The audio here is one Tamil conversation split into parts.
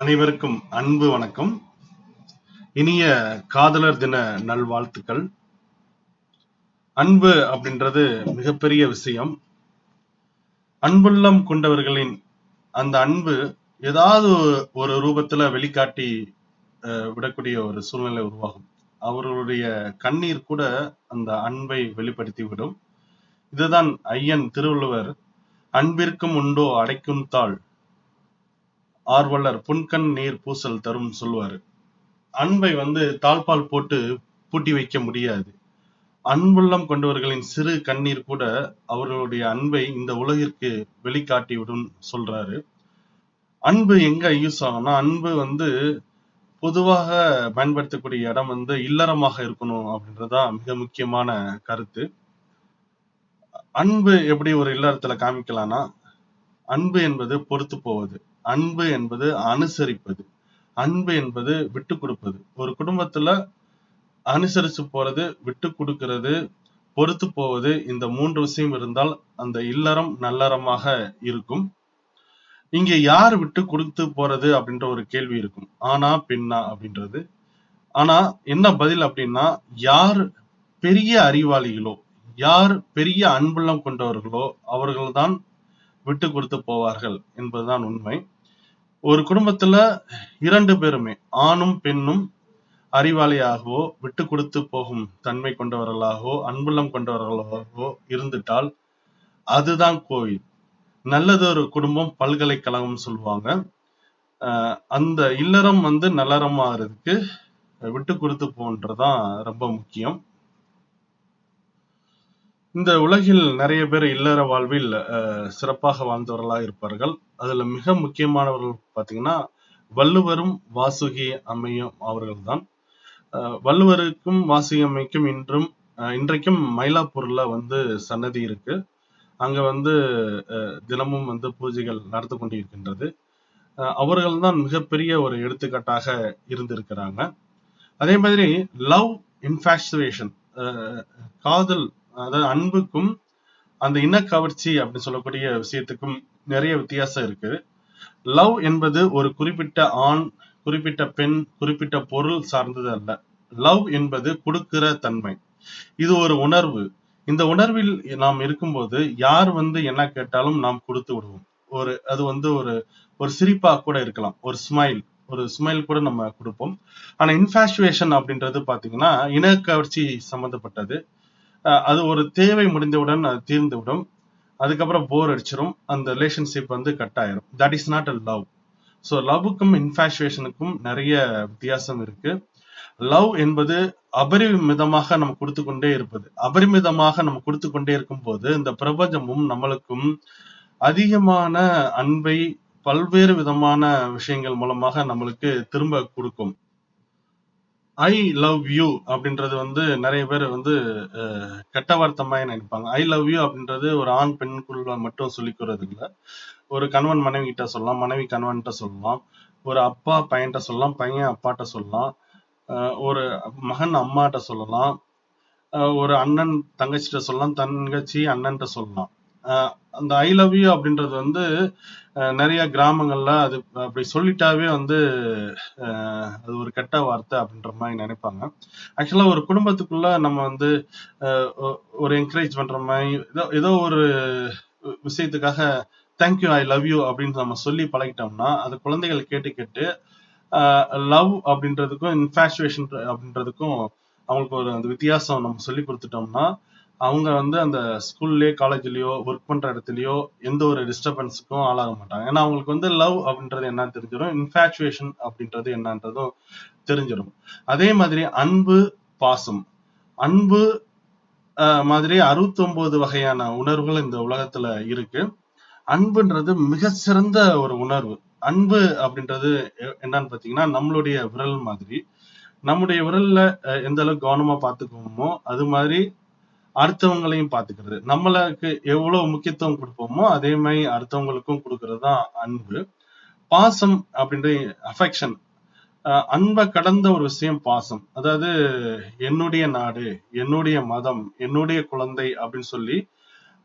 அனைவருக்கும் அன்பு வணக்கம். இனிய காதலர் தின நல்வாழ்த்துக்கள். அன்பு அப்படின்றது மிகப்பெரிய விஷயம். அன்புள்ளம் கொண்டவர்களின் அந்த அன்பு ஏதாவது ஒரு ரூபத்துல வெளிக்காட்டி அஹ், விடக்கூடிய ஒரு சூழ்நிலை உருவாகும். அவர்களுடைய கண்ணீர் கூட அந்த அன்பை வெளிப்படுத்தி விடும் இதுதான் ஐயன் திருவள்ளுவர் அன்பிற்கும் உண்டோ அடைக்கும் தாள் ஆர்வலர் புன்கண் நீர் பூசல் தரும் சொல்லுவாரு. அன்பை வந்து தாழ்பால் போட்டு பூட்டி வைக்க முடியாது. அன்புள்ளம் கொண்டவர்களின் சிறு கண்ணீர் கூட அவர்களுடைய அன்பை இந்த உலகிற்கு வெளிக்காட்டி விடும் சொல்றாரு. அன்பு எங்க யூஸ் ஆகும்னா அன்பு வந்து பொதுவாக பயன்படுத்தக்கூடிய இடம் வந்து இல்லறமாக இருக்கணும் அப்படின்றதுதான் மிக முக்கியமான கருத்து. அன்பு எப்படி ஒரு இல்லறத்துல காமிக்கலாம்னா அன்பு என்பது பொறுத்து போவது. அன்பு என்பது அனுசரிப்பது. அன்பு என்பது விட்டு கொடுப்பது. ஒரு குடும்பத்துல அனுசரிச்சு போறது விட்டு கொடுக்கிறது பொறுத்து போவது இந்த மூன்று விஷயம் இருந்தால் அந்த இல்லறம் நல்லறமாக இருக்கும். இங்க யார் விட்டு கொடுத்து போறது அப்படின்ற ஒரு கேள்வி இருக்கும். ஆனா பெண்ணா அப்படின்றது. ஆனா என்ன பதில் அப்படின்னா யார் பெரிய அறிவாளிகளோ யார் பெரிய அன்புள்ளம் கொண்டவர்களோ அவர்கள்தான் விட்டு கொடுத்து போவார்கள் என்பதுதான் உண்மை. ஒரு குடும்பத்துல இரண்டு பேருமே ஆணும் பெண்ணும் அறிவாளியாகவோ விட்டு கொடுத்து போகும் தன்மை கொண்டவர்களாகவோ அன்புள்ளம் கொண்டவர்களாகவோ இருந்துட்டால் அதுதான் கோயில். நல்லதொரு குடும்பம் பல்கலைக்கழகம் சொல்லுவாங்க. அந்த இல்லறம் வந்து நல்லறமாகிறதுக்கு விட்டு கொடுத்து போன்றதுதான் ரொம்ப முக்கியம். இந்த உலகில் நிறைய பேர் இல்லற வாழ்வில் அஹ், சிறப்பாக வாழ்ந்தவர்களாக இருப்பார்கள். அதுல மிக முக்கியமானவர்கள் பாத்தீங்கன்னா வள்ளுவரும் வாசுகி அம்மையும் அவர்கள்தான். தான் வள்ளுவருக்கும் வாசுகி அம்மைக்கும் இன்றும் அஹ், இன்றைக்கும் மயிலாப்பூர்ல வந்து சன்னதி இருக்கு. அங்க வந்து தினமும் வந்து பூஜைகள் நடந்து கொண்டிருக்கின்றது. அவர்கள் அவர்கள்தான் மிகப்பெரிய ஒரு எடுத்துக்காட்டாக இருந்திருக்கிறாங்க. அதே மாதிரி லவ் இன்ஃபாக்சுவேஷன் காதல் அதாவது அன்புக்கும் அந்த இனக்கவர்ச்சி அப்படின்னு சொல்லக்கூடிய விஷயத்துக்கும் நிறைய வித்தியாசம் இருக்கு. லவ் என்பது ஒரு குறிப்பிட்ட ஆண் குறிப்பிட்ட பெண் குறிப்பிட்ட பொருள் சார்ந்தது அல்ல. லவ் என்பது கொடுக்கிற தன்மை. இது ஒரு உணர்வு. இந்த உணர்வில் நாம் இருக்கும்போது யார் வந்து என்ன கேட்டாலும் நாம் கொடுத்து விடுவோம். ஒரு அது வந்து ஒரு ஒரு சிரிப்பா கூட இருக்கலாம். ஒரு ஸ்மைல் ஒரு ஸ்மைல் கூட நம்ம கொடுப்போம். ஆனா இன்ஃபாச்சுவேஷன் அப்படின்றது பாத்தீங்கன்னா இனக்கவர்ச்சி சம்பந்தப்பட்டது. அது ஒரு தேவை முடிந்தவுடன் அது தீர்ந்துவிடும். அதுக்கப்புறம் போர் அடிச்சிடும் அந்த ரிலேஷன்ஷிப் வந்து கட் ஆயிரும். That is not a love so லவ்வுக்கும் இன்ஃபாச்சுவேஷனுக்கும் நிறைய வித்தியாசம் இருக்கு. லவ் என்பது அபரிமிதமாக நம்ம கொடுத்து கொண்டே இருப்பது. அபரிமிதமாக நம்ம கொடுத்து கொண்டே இருக்கும் போது இந்த பிரபஞ்சமும் நம்மளுக்கும் அதிகமான அன்பை பல்வேறு விதமான விஷயங்கள் மூலமாக நம்மளுக்கு திரும்ப கொடுக்கும். ஐ லவ் யூ அப்படின்றது வந்து நிறைய பேர் வந்து கெட்ட வார்த்தமாக நினைப்பாங்க. ஐ லவ் யூ அப்படின்றது ஒரு ஆண் பெண்குள்ள மட்டும் சொல்லிக்கிறது இல்லை ஒரு கணவன் மனைவி கிட்ட சொல்லலாம் மனைவி கணவன்கிட்ட சொல்லலாம் ஒரு அப்பா பையன்கிட்ட சொல்லலாம் பையன் அப்பாட்ட சொல்லலாம் ஒரு மகன் அம்மாட்ட சொல்லலாம் ஒரு அண்ணன் தங்கச்சிட்ட சொல்லலாம் தங்கச்சி அண்ணன்ட்ட சொல்லலாம். அந்த ஐ லவ் யூ அப்படின்றது வந்து அஹ், நிறைய கிராமங்கள்ல அது அப்படி சொல்லிட்டாவே வந்து அது ஒரு கெட்ட வார்த்தை அப்படின்ற மாதிரி நினைப்பாங்க. ஆக்சுவலா ஒரு குடும்பத்துக்குள்ள நம்ம வந்து ஒ- ஒரு என்கரேஜ் பண்ற மாதிரி ஏதோ ஏதோ ஒரு விஷயத்துக்காக தேங்க்யூ ஐ லவ் யூ அப்படின்னு நம்ம சொல்லி பழகிட்டோம்னா அது குழந்தைகள் கேட்டு கேட்டு லவ் அப்படின்றதுக்கும் இன்ஃபாச்சுவேஷன் அப்படின்றதுக்கும் அவங்களுக்கு ஒரு அந்த வித்தியாசம் நம்ம சொல்லி கொடுத்துட்டோம்னா அவங்க வந்து அந்த ஸ்கூல்லயோ காலேஜ்லயோ ஒர்க் பண்ற இடத்துலயோ எந்த ஒரு டிஸ்டர்பன்ஸுக்கும் ஆளாக மாட்டாங்க. ஏன்னா அவங்களுக்கு வந்து லவ் அப்படின்றது என்னன்னு தெரிஞ்சிடும். இன்ஃபேக்சுவேஷன் அப்படின்றது என்னன்றதும் தெரிஞ்சிடும். அதே மாதிரி அன்பு பாசம். அன்பு மாதிரி 69 வகையான உணர்வுகள் இந்த உலகத்துல இருக்கு. அன்புன்றது மிக சிறந்த ஒரு உணர்வு. அன்பு அப்படின்றது எ- என்னன்னு பாத்தீங்கன்னா நம்மளுடைய விரல் மாதிரி. நம்முடைய விரல்ல அஹ், எந்த அளவுக்கு கவனமா பாத்துக்குவோமோ அது மாதிரி அடுத்தவங்களையும் பாத்துக்கிறது நம்மளுக்கு எவ்வளவு முக்கியத்துவம் கொடுப்போமோ அதே மாதிரி அடுத்தவங்களுக்கும் கொடுக்கறது தான் அன்பு. பாசம் அப்படின்ற அஃபெக்ஷன் அன்பை கடந்த ஒரு விஷயம் பாசம். அதாவது என்னுடைய நாடு என்னுடைய மதம் என்னுடைய குழந்தை அப்படின்னு சொல்லி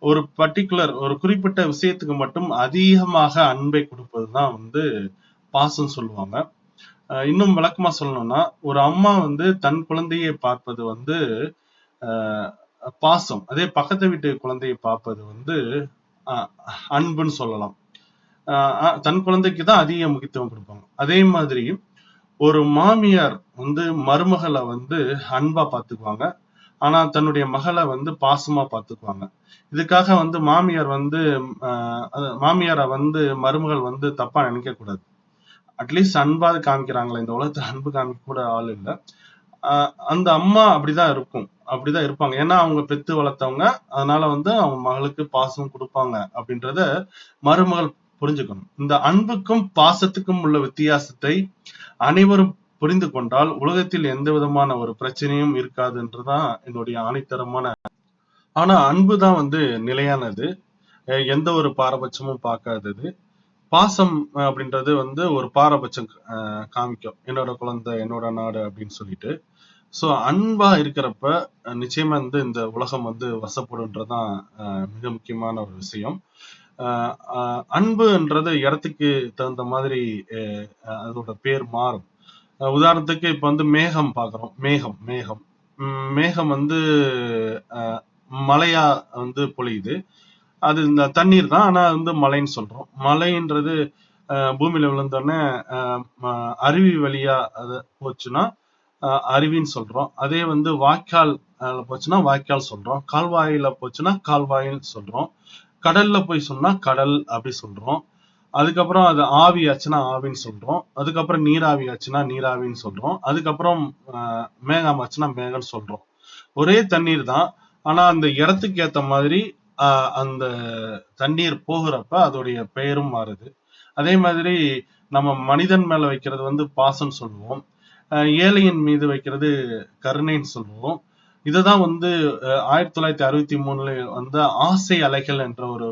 ஒரு பர்டிகுலர் ஒரு குறிப்பிட்ட விஷயத்துக்கு மட்டும் அதிகமாக அன்பை கொடுப்பதுதான் வந்து பாசம் சொல்லுவாங்க. அஹ் இன்னும் விளக்கமா சொல்லணும்னா ஒரு அம்மா வந்து தன் குழந்தையை பார்ப்பது வந்து பாசம். அதே பக்கத்து வீட்டு குழந்தையை பார்ப்பது வந்து அன்புன்னு சொல்லலாம். தன் குழந்தைக்கு தான் அதிக முக்கியத்துவம் கொடுப்பாங்க. அதே மாதிரி ஒரு மாமியார் வந்து மருமகளை வந்து அன்பா பாத்துக்குவாங்க ஆனா தன்னுடைய மகளை வந்து பாசமா பாத்துக்குவாங்க இதுக்காக வந்து மாமியார் வந்து ஆஹ் மாமியாரை வந்து மருமகள் வந்து தப்பா நினைக்க கூடாது அட்லீஸ்ட் அன்பாவது காமிக்கிறாங்களே இந்த உலகத்துல அன்பு காமிக்க கூட ஆள் இல்ல. அந்த அம்மா அப்படிதான் இருக்கும். அப்படிதான் இருப்பாங்க. ஏன்னா அவங்க பெத்து வளர்த்தவங்க. அதனால வந்து அவங்க மகளுக்கு பாசம் கொடுப்பாங்க அப்படின்றத மருமகள் புரிஞ்சுக்கணும். இந்த அன்புக்கும் பாசத்துக்கும் உள்ள வித்தியாசத்தை அனைவரும் புரிந்து கொண்டால் உலகத்தில் எந்த விதமான ஒரு பிரச்சனையும் இருக்காதுன்றதுதான் என்னுடைய ஆணித்தரமான ஆனா அன்பு தான் வந்து நிலையானது. எந்த ஒரு பாரபட்சமும் பார்க்காதது. பாசம் அப்படின்றது வந்து ஒரு பாரபட்சம் காமிக்கும். என்னோட குழந்தை என்னோட நாடு அப்படின்னு சொல்லிட்டு. சோ அன்பா இருக்கிறப்ப நிச்சயமா வந்து இந்த உலகம் வந்து வசப்படும்ன்றதான் மிக முக்கியமான ஒரு விஷயம். அன்புன்றது இடத்துக்கு தகுந்த மாதிரி அதோட பேர் மாறும். உதாரணத்துக்கு இப்ப வந்து மேகம் பாக்குறோம். மேகம் மேகம். மேகம் வந்து அஹ் மழையா வந்து பொழியுது. அது இந்த தண்ணீர் தான். ஆனா வந்து மலைன்னு சொல்றோம். மலைன்றது பூமியில விழுந்தோடனே அருவி வழியா அது போச்சுன்னா அருவின்னு சொல்றோம். அதே வந்து வாய்க்கால் போச்சுன்னா வாய்க்கால் சொல்றோம். கால்வாயில போச்சுன்னா கால்வாயின்னு சொல்றோம். கடல்ல போய் சொன்னா கடல் அப்படி சொல்றோம். அதுக்கப்புறம் அது ஆவி ஆச்சுன்னா ஆவின்னு சொல்றோம். அதுக்கப்புறம் நீராவி ஆச்சுன்னா நீராவின்னு சொல்றோம். அதுக்கப்புறம் மேகம் ஆச்சுன்னா மேகம்னு சொல்றோம். ஒரே தண்ணீர் தான். ஆனா அந்த இடத்துக்கு ஏத்த மாதிரி ஆஹ் அந்த தண்ணீர் போகிறப்ப அதோடைய பெயரும் மாறுது. அதே மாதிரி நம்ம மனிதன் மேல வைக்கிறது வந்து பாசம் சொல்லுவோம். ஏழையின் மீது வைக்கிறது கருணைன்னு சொல்லுவோம். இதுதான் வந்து ஆயிரத்தி தொள்ளாயிரத்தி அறுபத்தி மூணுல வந்த ஆசை அலைகள் என்ற ஒரு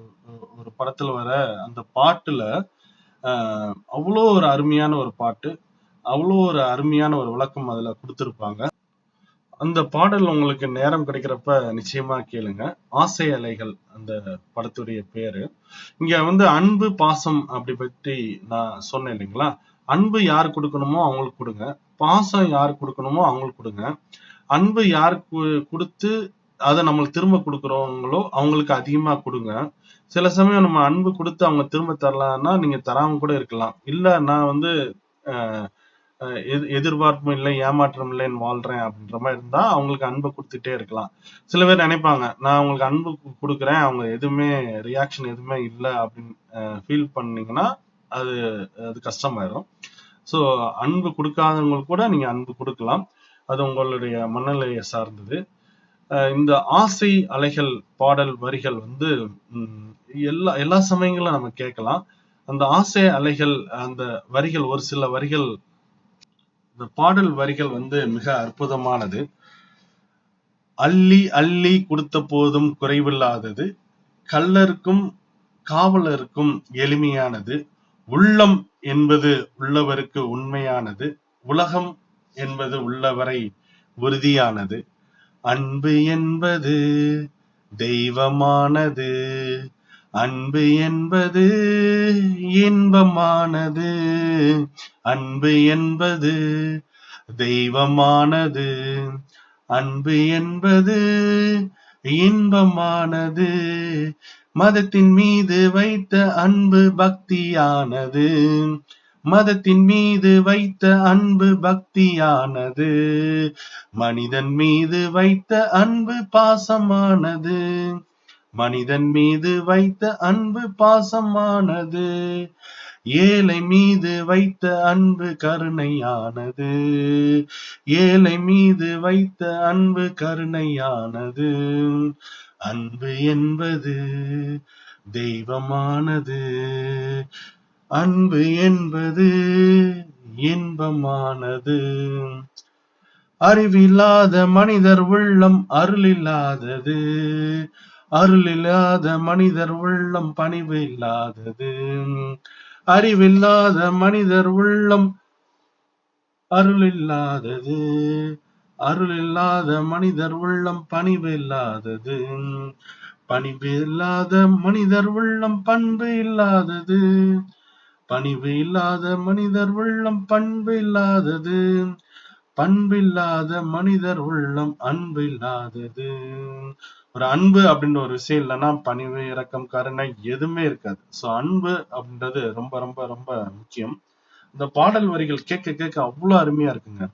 ஒரு படத்துல வர அந்த பாட்டுல ஆஹ் அவ்வளோ ஒரு அருமையான ஒரு பாட்டு அவ்வளோ ஒரு அருமையான ஒரு விளக்கம் அதுல கொடுத்திருப்பாங்க. அந்த பாடல் உங்களுக்கு நேரம் கிடைக்கிறப்ப நிச்சயமா கேளுங்க. ஆசை அலைகள் அந்த படத்துடைய பேரு. இங்க வந்து அன்பு பாசம் அப்படி பற்றி நான் சொன்னேன் இல்லைங்களா? அன்பு யார் கொடுக்கணுமோ அவங்களுக்கு கொடுங்க. பாசம் யார் கொடுக்கணுமோ அவங்களுக்கு கொடுங்க. அன்பு யார் கொடுத்து அதை நம்மளுக்கு திரும்ப கொடுக்குறவங்களோ அவங்களுக்கு அதிகமா கொடுங்க. சில சமயம் நம்ம அன்பு கொடுத்து அவங்க திரும்ப தரலாம்னா நீங்க தராம கூட இருக்கலாம். இல்ல நான் வந்து எதிர்- எதிர்பார்ப்பும் இல்லை ஏமாற்றம் இல்லைன்னு வாழ்றேன் அப்படின்ற மாதிரி இருந்தா அவங்களுக்கு அன்பு கொடுத்துட்டே இருக்கலாம். சில பேர் நினைப்பாங்க நான் அவங்களுக்கு அன்பு கொடுக்குறேன் அவங்க எதுவுமே ரியாக்ஷன் எதுவுமே இல்லை அப்படின்னு ஃபீல் பண்ணீங்கன்னா அது அது கஷ்டமாயிரும். ஸோ அன்பு கொடுக்காதவங்களுக்கு கூட நீங்க அன்பு கொடுக்கலாம். அது உங்களுடைய மனநிலையை சார்ந்தது. இந்த ஆசை அலைகள் பாடல் வரிகள் வந்து எல்லா எல்லா சமயங்களும் நம்ம கேட்கலாம். அந்த ஆசை அலைகள் அந்த வரிகள் ஒரு சில வரிகள் இந்த பாடல் வரிகள் வந்து மிக அற்புதமானது. அள்ளி அள்ளி கொடுத்த போதும் குறைவில்லாதது. கள்ளருக்கும் காவலருக்கும் எளிமையானது. உள்ளம் என்பது உள்ளவருக்கு உண்மையானது உலகம் என்பது உள்ளவரை உறுதியானது. அன்பு என்பது தெய்வமானது அன்பு என்பது இன்பமானது. அன்பு என்பது தெய்வமானது அன்பு என்பது இன்பமானது. மதத்தின் மீது வைத்த அன்பு பக்தியானது. மதத்தின் மீது வைத்த அன்பு பக்தியானது. மனிதன் மீது வைத்த அன்பு பாசமானது. மனிதன் மீது வைத்த அன்பு பாசமானது. ஏழை மீது வைத்த அன்பு கருணையானது. ஏழை மீது வைத்த அன்பு கருணையானது. அன்பு என்பது தெய்வமானது. அன்பு என்பது இன்பமானது. அறிவில்லாத மனிதர் உள்ளம் அருளில்லாதது. அருளில்லாத மனிதர் உள்ளம் பணிவு இல்லாதது. அறிவில்லாத மனிதர் உள்ளம் அருளில்லாதது. அருள் இல்லாத மனிதர் உள்ளம் பணிவு இல்லாதது. பணிவு இல்லாத மனிதர் உள்ளம் பண்பு இல்லாதது. பணிவு இல்லாத மனிதர் உள்ளம் பண்பு இல்லாதது. பண்பில்லாத மனிதர் உள்ளம் அன்பு இல்லாதது. ஒரு அன்பு அப்படின்ற ஒரு விஷயம் இல்லைன்னா பணிவு இரக்கம் கருணை எதுவுமே இருக்காது. சோ அன்பு அப்படின்றது ரொம்ப ரொம்ப ரொம்ப முக்கியம். இந்த பாடல் வரிகள் கேட்க கேட்க அவ்வளவு அருமையா இருக்குங்க.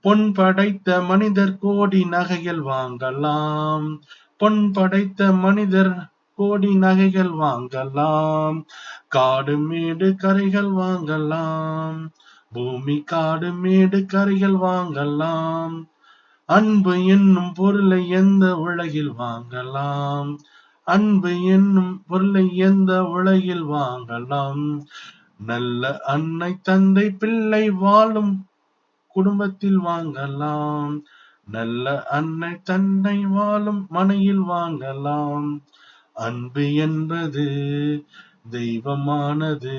பொன் படைத்த மனிதர் கோடி நகைகள் வாங்கலாம். பொன் படைத்த மனிதர் கோடி நகைகள் வாங்கலாம். காடு மேடு கரைகள் வாங்கலாம். பூமி காடு மேடு கரைகள் வாங்கலாம். அன்பு என்னும் பொருளை எந்த உலகில் வாங்கலாம்? அன்பு என்னும் பொருளை எந்த உலகில் வாங்கலாம்? நல்ல அன்னை தந்தை பிள்ளை வாழும் குடும்பத்தில் வாங்கலாம். நல்ல அன்னை தன்னை வாழும் மனையில் வாங்கலாம். அன்பு என்பது தெய்வமானது.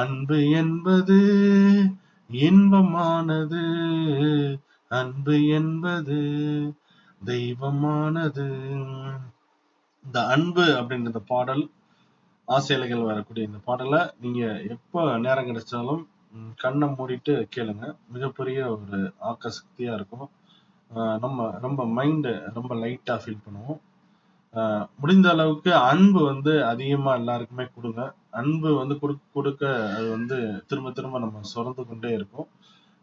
அன்பு என்பது இன்பமானது. அன்பு என்பது தெய்வமானது. இந்த அன்பு அப்படின்ற பாடல் ஆசையலைகள் வரக்கூடிய இந்த பாடலை நீங்க எப்ப நேரம் கிடைச்சாலும் கண்ணை மூடிட்டு கேளுங்க. மிகப்பெரிய ஒரு ஆக்க சக்தியா இருக்கும். ஆஹ் நம்ம ரொம்ப மைண்ட் ரொம்ப லைட்டா ஃபீல் பண்ணுவோம். ஆஹ் முடிந்த அளவுக்கு அன்பு வந்து அதிகமா எல்லாருக்குமே கொடுங்க. அன்பு வந்து கொடுக்க கொடுக்க அது வந்து திரும்ப திரும்ப நம்ம சுரந்து கொண்டே இருக்கும்.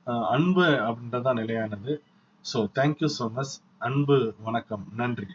ஆஹ் அன்பு அப்படின்றதுதான் நிலையானது. ஸோ தேங்க்யூ ஸோ மச் அன்பு வணக்கம். நன்றி.